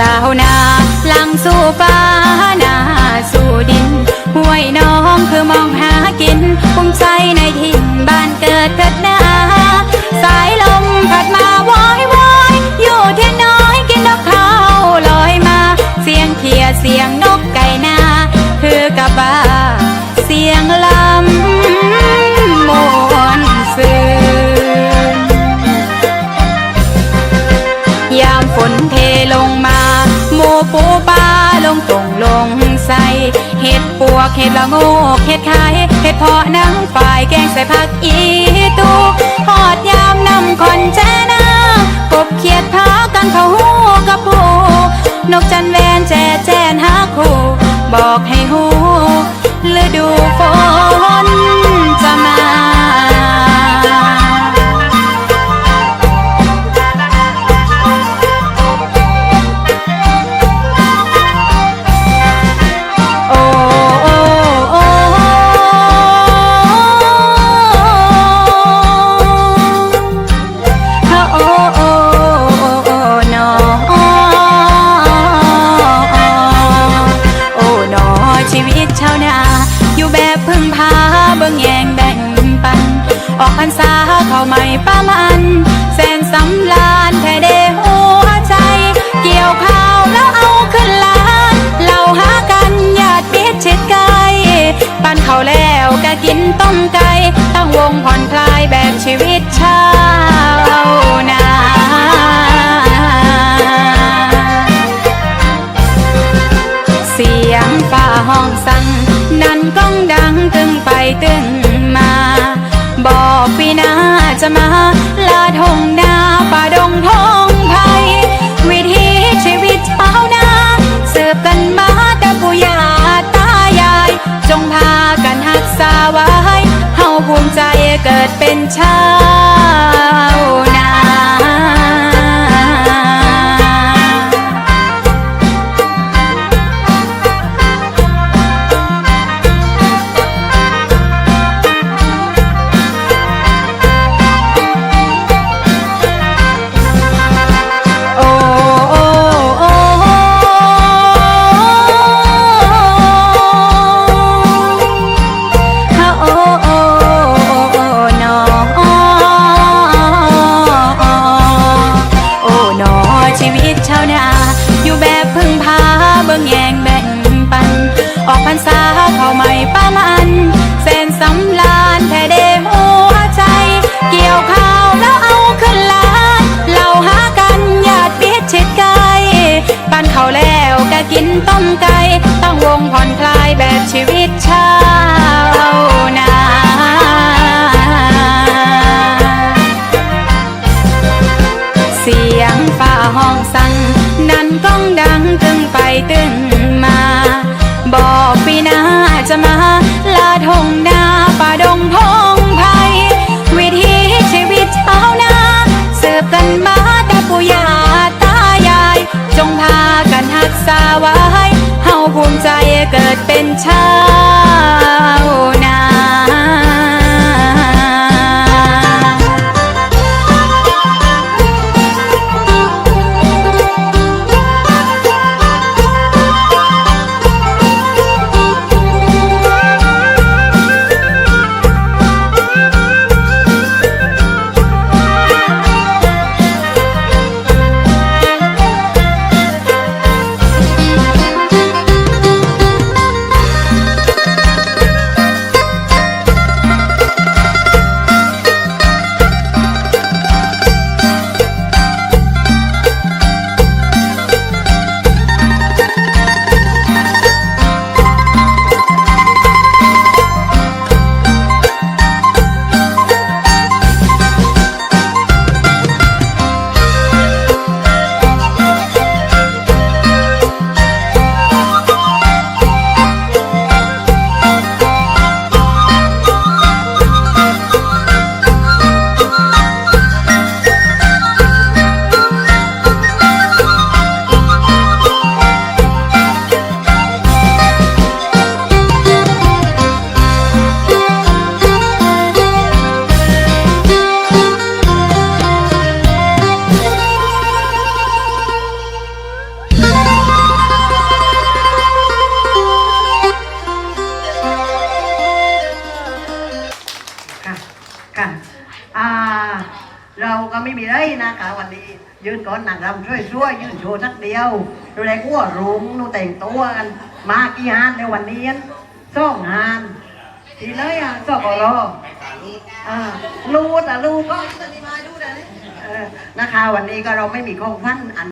สาวนาลังสู่ฟ้านาสู่ดินห้วยน้องคือมองหากินปุ่งใจในถิ่นบ้านเกิดเกิด กเห็ดละโงกเห็ดไข่เห็ดเพาะนังฝ่ายแกงใส่ผักอีตูหอดยามนำคอนแจนากบเขียดพากันเขาหูกับผูนกจันแวนแจแจนหาคู่บอกให้หูฤดูฝนจะมา รรษาเข้าไม่ป้ามัน แสนสำลานแท้เดหัวใจ เกี่ยวข้าวแล้วเอาขึ้นลานเราหากันญาติพิชิตไกลปันเขาวแล้วก็กินต้มไก่ตั้งวงผ่อนคลายแบบชีวิตชาวนาเสียงฝ่าห้องสั่งนั้นก้องดังตึงไปตึงมาบอก ปีหน้าจะมา ลาทงนาป่าดงทงไพวิถีชีวิตเผานาสืบกันมาแต่ปู่ย่าตายาย จงพากันหักษาไว้เฮาภูมิใจเกิดเป็นชาาวนาอยู่แบบพึ่งพาเบิ่งแยงแบ่งปัน ออกพรรษาเข้าไม่ป้ามันแสนสำลานแท้เดหัวใจ เกี่ยวข้าวแล้วเอาขึ้นลานเราหากันญาติพิชิตไกลปันเขาวแล้วก็กินต้มไก่ตั้งวงผ่อนคลายแบบชีวิตชา เกิดเป็นชาย ค่อ่าเราก็ไม่มีเลยนะคะวันนี้ ยืนก่อนหนังรำช่วยช่วยยืนโชว์สักเดียวดูแลกัวรุงนูแต่งตัวกัน มากี่ฮานในวันนี้นซ่องฮานทีเลยอะซ่อกรออ่าลูดอะลูดก็มาดูนะนะคะ วันนี้ก็เราไม่มีของฟันอัน